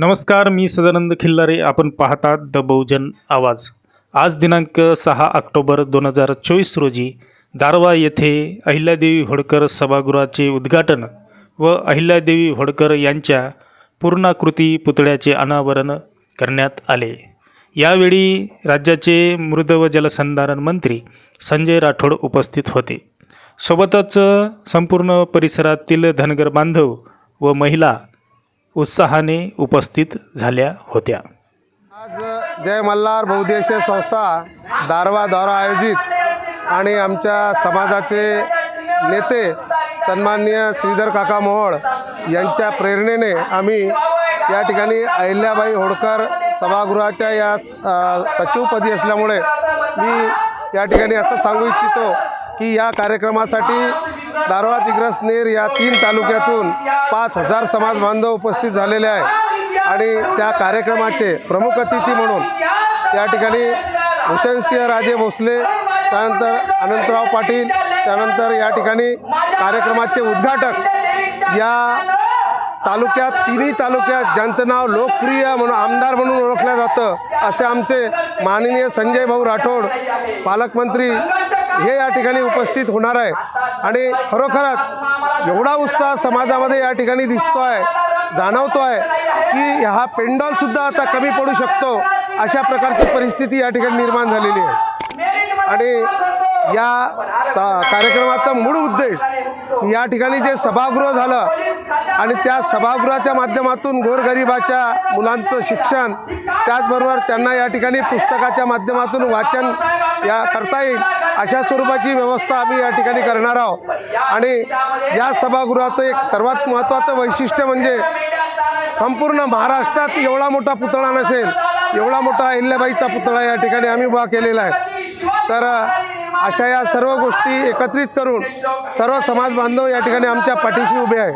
नमस्कार मी सदानंद खिल्लारे. आपण पाहतात द बहुजन आवाज. आज दिनांक सहा ऑक्टोबर दोन हजार चोवीस रोजी दारवा येथे अहिल्यादेवी होळकर सभागृहाचे उद्घाटन व अहिल्यादेवी होळकर यांच्या पूर्णाकृती पुतळ्याचे अनावरण करण्यात आले. यावेळी राज्याचे मृद व जलसंधारण मंत्री संजय राठोड उपस्थित होते. सोबतच संपूर्ण परिसरातील धनगर बांधव व महिला उत्साहाने उपस्थित झाल्या होत्या. आज जय मल्हार बहुद्देशीय संस्था दारवा द्वारा आयोजित आणि आमच्या समाजाचे नेते सन्माननीय श्रीधर काका मोहोळ यांच्या प्रेरणेने आम्ही या ठिकाणी अहिल्याबाई होळकर सभागृहाच्या या सचिवपदी असल्यामुळे मी या ठिकाणी असं सांगू इच्छितो की या कार्यक्रमासाठी दारवा तिग्रस नेर या तीन तालुक्यातून पाच हजार समाज बांधव उपस्थित झालेले आहे आणि त्या कार्यक्रमाचे प्रमुख अतिथी म्हणून या ठिकाणी हुसेनसिंह राजे भोसले त्यानंतर अनंतराव पाटील त्यानंतर या ठिकाणी कार्यक्रमाचे उद्घाटक या तालुक्यात तिन्ही तालुक्यात ज्यांचं नाव लोकप्रिय म्हणून आमदार म्हणून ओळखलं जातं असे आमचे माननीय संजय भाऊ राठोड पालकमंत्री हे या ठिकाणी उपस्थित होणार आहे. आणि खरोखरच एवढा उत्साह समाजामध्ये या ठिकाणी दिसतो आहे जाणवतो आहे की हा पेंडॉलसुद्धा आता कमी पडू शकतो अशा प्रकारची परिस्थिती या ठिकाणी निर्माण झालेली आहे. आणि या सा कार्यक्रमाचा मूळ उद्देश या ठिकाणी जे सभागृह झालं आणि त्या सभागृहाच्या माध्यमातून गोरगरिबाच्या मुलांचं शिक्षण त्याचबरोबर त्यांना या ठिकाणी पुस्तकाच्या माध्यमातून वाचन या करता येईल. अशा स्वरूपाची व्यवस्था आम्ही या ठिकाणी करणार आहोत. आणि या सभागृहाचं एक सर्वात महत्त्वाचं वैशिष्ट्य म्हणजे संपूर्ण महाराष्ट्रात एवढा मोठा पुतळा नसेल एवढा मोठा अहिल्याबाईचा पुतळा या ठिकाणी आम्ही उभा केलेला आहे. तर अशा या सर्व गोष्टी एकत्रित करून सर्व समाज बांधव या ठिकाणी आमच्या पाठीशी उभे आहे